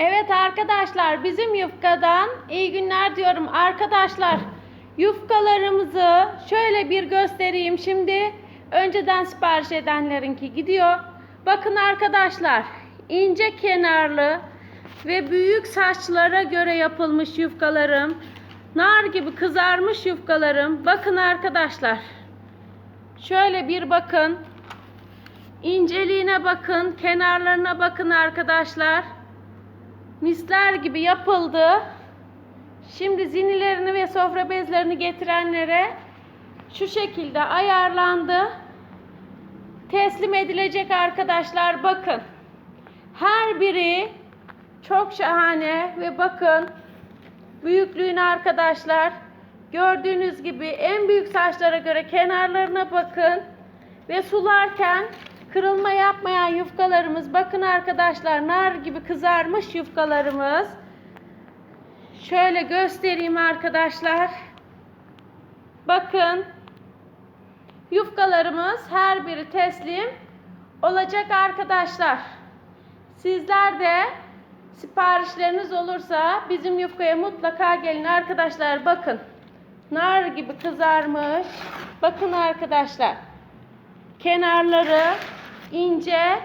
Evet arkadaşlar bizim yufkadan iyi günler diyorum arkadaşlar. Yufkalarımızı şöyle bir göstereyim şimdi. Önceden sipariş edenlerinki gidiyor. Bakın arkadaşlar ince kenarlı ve büyük saçlara göre yapılmış yufkalarım. Nar gibi kızarmış yufkalarım. Bakın arkadaşlar. Şöyle bir bakın. İnceliğine bakın, kenarlarına bakın arkadaşlar. Misler gibi yapıldı. Şimdi zinilerini ve sofra bezlerini getirenlere şu şekilde ayarlandı. Teslim edilecek arkadaşlar bakın. Her biri çok şahane ve bakın büyüklüğüne arkadaşlar. Gördüğünüz gibi en büyük saçlara göre kenarlarına bakın. Ve sularken kırılma yapmayan yufkalarımız. Bakın arkadaşlar nar gibi kızarmış yufkalarımız. Şöyle göstereyim arkadaşlar. Bakın. Yufkalarımız her biri teslim olacak arkadaşlar. Sizler de siparişleriniz olursa bizim yufkaya mutlaka gelin arkadaşlar. Bakın. Nar gibi kızarmış. Bakın arkadaşlar. Kenarları ince.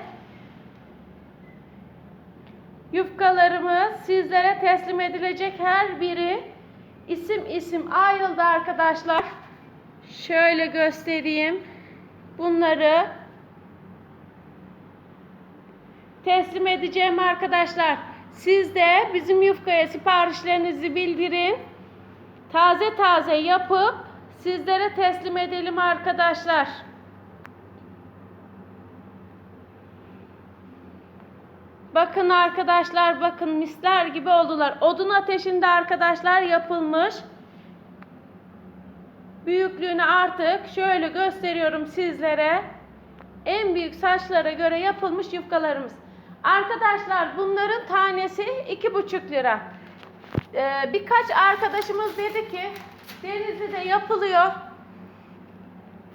Yufkalarımız sizlere teslim edilecek her biri isim isim ayrıldı arkadaşlar. Şöyle göstereyim. Bunları teslim edeceğim arkadaşlar. Siz de bizim yufkaya siparişlerinizi bildirin. Taze taze yapıp sizlere teslim edelim arkadaşlar. Bakın arkadaşlar bakın misler gibi oldular. Odun ateşinde arkadaşlar yapılmış. Büyüklüğünü artık şöyle gösteriyorum sizlere. En büyük saçlara göre yapılmış yufkalarımız. Arkadaşlar bunların tanesi iki buçuk lira. Ee, birkaç arkadaşımız dedi ki Denizli'de yapılıyor.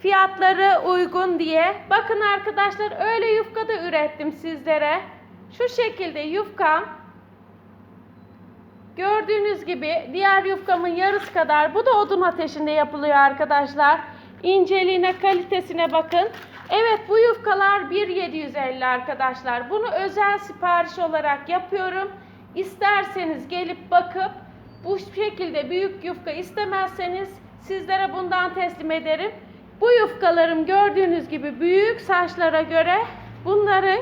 Fiyatları uygun diye. Bakın arkadaşlar öyle yufka da ürettim sizlere. Şu şekilde yufkam gördüğünüz gibi diğer yufkamın yarısı kadar. Bu da odun ateşinde yapılıyor arkadaşlar. İnceliğine, kalitesine bakın. Evet bu yufkalar 1.750 arkadaşlar. Bunu özel sipariş olarak yapıyorum. İsterseniz gelip bakıp bu şekilde büyük yufka istemezseniz sizlere bundan teslim ederim. Bu yufkalarım gördüğünüz gibi büyük saçlara göre bunların